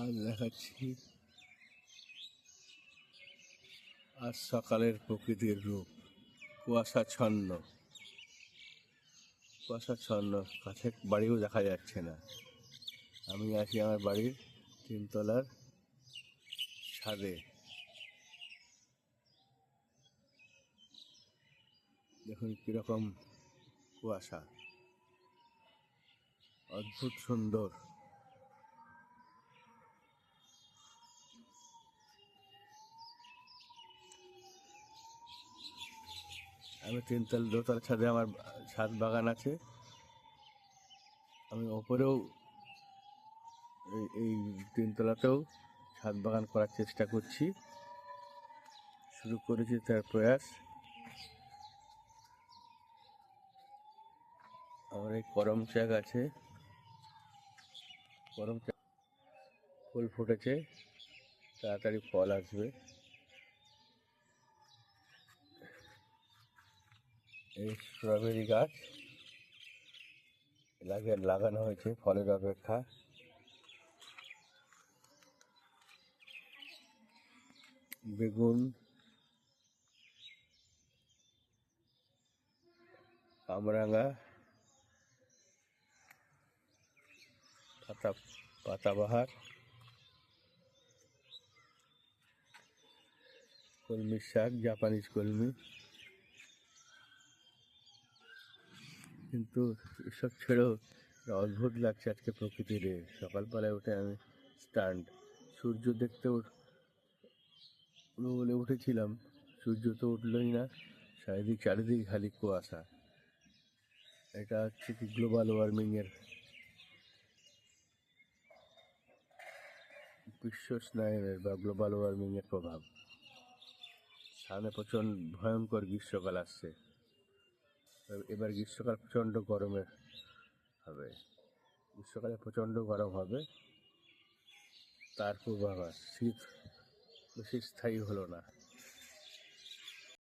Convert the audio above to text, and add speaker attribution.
Speaker 1: আজ দেখাচ্ছি। আজ সকালের প্রকৃতির রূপ কুয়াশাচ্ছন্ন কুয়াশাচ্ছন্ন কাছে বাড়িও দেখা যাচ্ছে না। আমি আছি আমার বাড়ির তিনতলার ছাদে। দেখুন কীরকম কুয়াশা। অদ্ভুত সুন্দর। আমি তিনতলা দোতলা ছাদে আমার ছাদ বাগান আছে। আমি ওপরেও এই তিনতলাতেও ছাদ বাগান করার চেষ্টা করছি। শুরু করেছি তার প্রয়াস। আমার এই করম চা আছে। করম চা ফুল ফুটেছে। তাড়াতাড়ি ফল আসবে। এই স্ট্রবেরি গাছ। লাগে লাগানো হয়েছে, ফলের অপেক্ষা। বেগুন। কামরাঙা। পাতা, পাতাবাহার। কলমি শাক, জাপানিজ কলমি। কিন্তু এসব ছেড়েও অদ্ভুত লাগছে আজকে প্রকৃতির। সকালবেলায় উঠে আমি স্টান্ড সূর্য দেখতে বলে উঠেছিলাম, সূর্য তো উঠলোই না চারিদিক চারিদিক খালি কুয়াশা। এটা হচ্ছে কি গ্লোবাল ওয়ার্মিংয়ের বিশ্ব স্নায়নের বা গ্লোবাল ওয়ার্মিংয়ের প্রভাব। সামনে প্রচণ্ড ভয়ঙ্কর গ্রীষ্মকাল আসছে। এবার গ্রীষ্মকাল প্রচণ্ড গরমে হবে। গ্রীষ্মকালে প্রচণ্ড গরম হবে। তার পূর্বাভাস শীত, বেশি স্থায়ী হলো না।